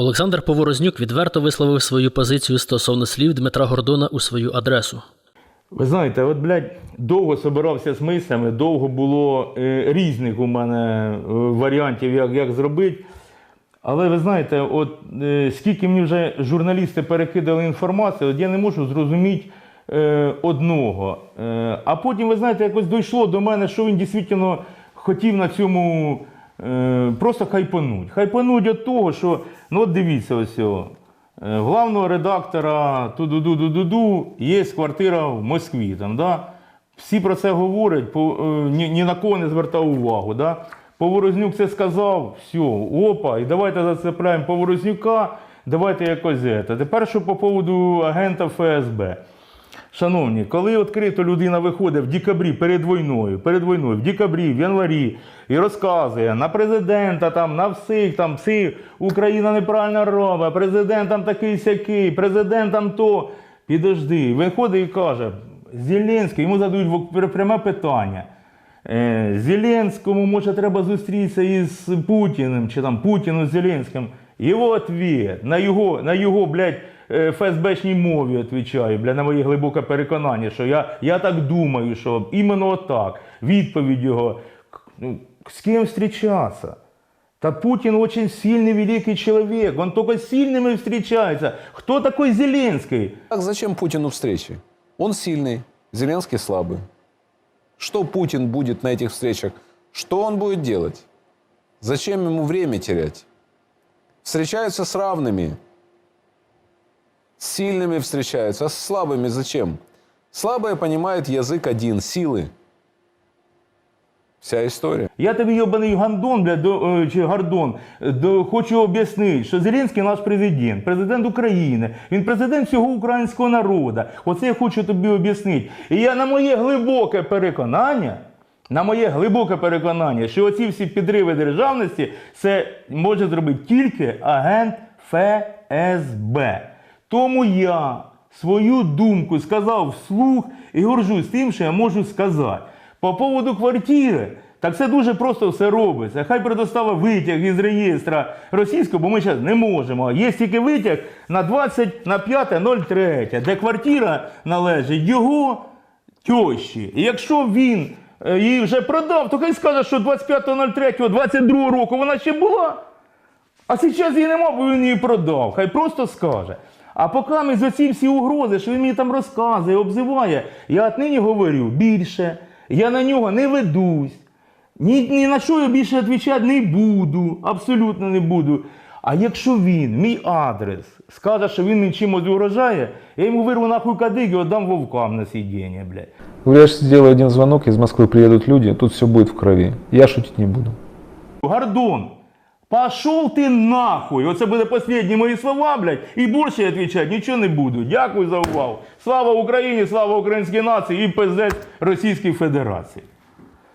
Олександр Поворознюк відверто висловив свою позицію стосовно слів Дмитра Гордона у свою адресу. Ви знаєте, от, блядь, довго собирався з мислями, довго було е, різних у мене е, варіантів, як, як зробити. Але ви знаєте, от е, скільки мені вже журналісти перекидали інформацію, от я не можу зрозуміти е, одного. Е, а потім, ви знаєте, якось дійшло до мене, що він дійсно хотів на цьому просто хайпануть. Хайпануть від того, що, ну от дивіться ось цього. Е, Главного редактора ту-ду-ду-ду-ду-ду є квартира в Москві. Там, да? Всі про це говорять, по, е, ні, ні на кого не звертав увагу. Да? Поворознюк це сказав, все, опа, і давайте зацепляємо Поворознюка, давайте якось це. Тепер що по поводу агента ФСБ. Шановні, коли відкрито людина виходить в декабрі перед війною, перед війною, в декабрі, в январі і розказує на президента, там, на всіх, там, всі, Україна неправильно робить, президент там такий сякий, президент там то. Підожди, виходить і каже, Зеленський, йому задають пряме питання. Е, Зеленському, може, треба зустрітися із Путіним, чи там Путіну з Зеленським. Його ответ на його, на його, блядь, ФСБшній мові відповідаю, блядь, на моє глибоке переконання, що я, я так думаю, що іменно так. Відповідь його. К- Ну, з ким зустрічатися? Та Путин очень сильный, великий человек. Он только с сильными встречается. Кто такой Зеленский? Так зачем Путину встречи? Он сильный, Зеленский слабый. Что Путин будет на этих встречах? Что он будет делать? Зачем ему время терять? Встречаются с равными. С сильными встречаются, а с слабыми зачем? Слабые понимают язык один, силы. Вся история. Я тобі йобаний гандон, бля, до, е, чи гардон, е, до, хочу об'яснити, що Зеленський наш президент, президент України, він президент всього українського народу. Оце я хочу тобі об'яснити. І я на моє глибоке переконання, на моє глибоке переконання, що оці всі підриви державності це може зробити тільки агент ФСБ. Тому я свою думку сказав вслух і горжусь тим, що я можу сказати. По поводу квартири, так це дуже просто все робиться. Хай предоставить витяг із реєстра російського, бо ми зараз не можемо. Є тільки витяг на 20 на 5.03, де квартира належить його тьощі. І якщо він е, її вже продав, то хай скаже, що 25.03.22 року вона ще була. А зараз її нема, бо він її продав. Хай просто скаже. А поки ми за ці всі угрози, що він мені там розказує, обзиває, я отнині говорю більше, я на нього не ведусь. Ні, ні на що я більше відповідати не буду, абсолютно не буду. А якщо він, мій адрес, скаже, що він мені чимось угрожає, я йому вирву нахуй кадик і віддам вовкам на сидіння, блядь. Говорю, я сейчас сделаю один звонок, из Москвы приедут люди, тут все будет в крови. Я шутить не буду. Гордон, пошел ти нахуй. Оце буде останні мої слова, блядь, і більше я відповідати нічого не буду. Дякую за увагу. Слава Україні, слава українській нації і пиздець Російській Федерації.